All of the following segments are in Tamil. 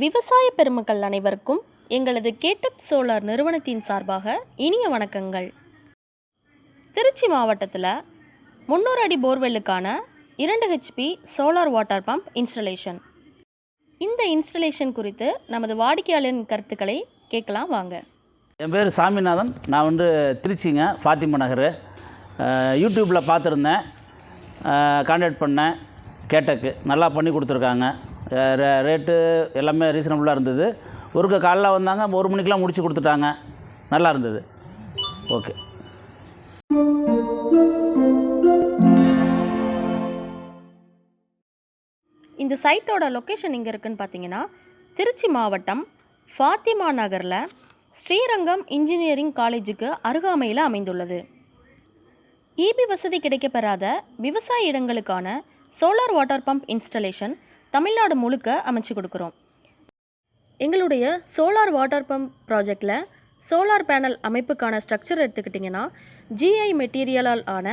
விவசாய பெருமக்கள் அனைவருக்கும் எங்களது கேட்டக் சோலார் நிறுவனத்தின் சார்பாக இனிய வணக்கங்கள். திருச்சி மாவட்டத்தில் முந்நூறு அடி போர்வெல்லுக்கான இரண்டு HP solar water pump installation இந்த இன்ஸ்டலேஷன் குறித்து நமது வாடிக்கையாளரின் கருத்துக்களை கேட்கலாம் வாங்க. என் பேர் சாமிநாதன். நான் வந்து திருச்சிங்க ஃபாத்திமா நகர். யூடியூப்பில் பார்த்துருந்தேன். கான்டாக்ட் பண்ணேன். கேட்டக்கு. நல்லா பண்ணி கொடுத்துருக்காங்க. ரேட்டு எல்லாமே ரீசனபுளாக இருந்தது. ஒருக்க காலைல வந்தாங்க ஒரு மணிக்கெலாம் முடிச்சு கொடுத்துட்டாங்க. நல்லா இருந்தது. ஓகே இந்த சைட்டோட லொக்கேஷன் எங்கே இருக்குன்னு பார்த்தீங்கன்னா திருச்சி மாவட்டம் ஃபாத்திமா நகரில் ஸ்ரீரங்கம் இன்ஜினியரிங் காலேஜுக்கு அருகாமையில் அமைந்துள்ளது. இபி வசதி கிடைக்கப்பெறாத விவசாய இடங்களுக்கான solar water pump installation Tamil Nadu முழுக்க அமைச்சு கொடுக்குறோம். எங்களுடைய சோலார் வாட்டர் பம்ப் ப்ராஜெக்டில் சோலார் பேனல் அமைப்புக்கான ஸ்ட்ரக்சர் எடுத்துக்கிட்டிங்கன்னா ஜிஐ மெட்டீரியலால் ஆன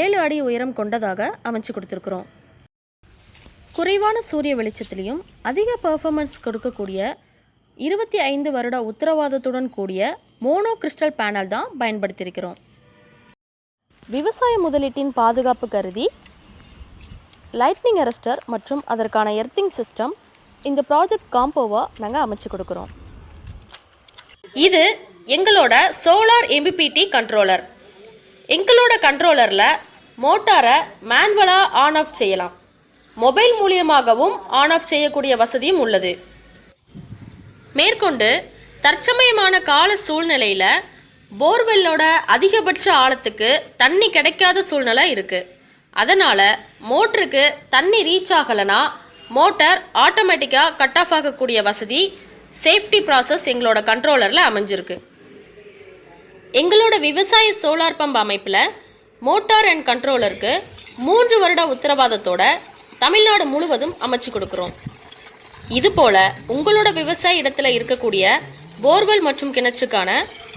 ஏழு அடி உயரம் கொண்டதாக அமைச்சு கொடுத்துருக்குறோம். குறைவான சூரிய வெளிச்சத்திலையும் அதிக பர்ஃபாமன்ஸ் கொடுக்கக்கூடிய இருபத்தி ஐந்து வருட உத்தரவாதத்துடன் கூடிய மோனோ கிறிஸ்டல் பேனல் தான் பயன்படுத்தியிருக்கிறோம். விவசாய முதலீட்டின் பாதுகாப்பு கருதி லைட்னிங் அரெஸ்டர் மற்றும் அதற்கான எர்த்திங் சிஸ்டம் இந்த ப்ராஜெக்ட் காம்போவாக நாங்கள் அமைச்சு கொடுக்குறோம். இது எங்களோட சோலார் எம்பிபிடி கண்ட்ரோலர் எங்களோட கண்ட்ரோலரில் மோட்டாரை மேன்வலாக ஆன் ஆஃப் செய்யலாம். மொபைல் மூலியமாகவும் ஆன் ஆஃப் செய்யக்கூடிய வசதியும் உள்ளது. மேற்கொண்டு தற்சமயமான கால சூழ்நிலையில் போர்வெல்லோட அதிகபட்ச ஆழத்துக்கு தண்ணி கிடைக்காத சூழ்நிலை இருக்குது அதனால் மோட்டருக்கு தண்ணி ரீச் ஆகலைன்னா மோட்டார் ஆட்டோமேட்டிக்காக கட் ஆஃப் ஆகக்கூடிய வசதி சேஃப்டி ப்ராசஸ் எங்களோட கண்ட்ரோலரில் அமைஞ்சிருக்கு. எங்களோட விவசாய சோலார் பம்ப் அமைப்பில் மோட்டார் அண்ட் கண்ட்ரோலருக்கு மூன்று வருட உத்தரவாதத்தோட தமிழ்நாடு முழுவதும் அமைச்சு கொடுக்குறோம். இதுபோல் உங்களோட விவசாய இடத்துல இருக்கக்கூடிய போர்வெல் மற்றும் கிணற்றுக்கான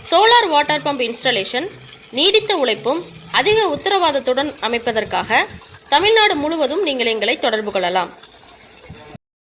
சோலார் வாட்டர் பம்ப் இன்ஸ்டாலேஷன் நீடித்த உழைப்பும் அதிக உத்தரவாதத்துடன் அமைப்பதற்காக தமிழ்நாடு முழுவதும் நீங்கள் எங்களை தொடர்பு கொள்ளலாம்.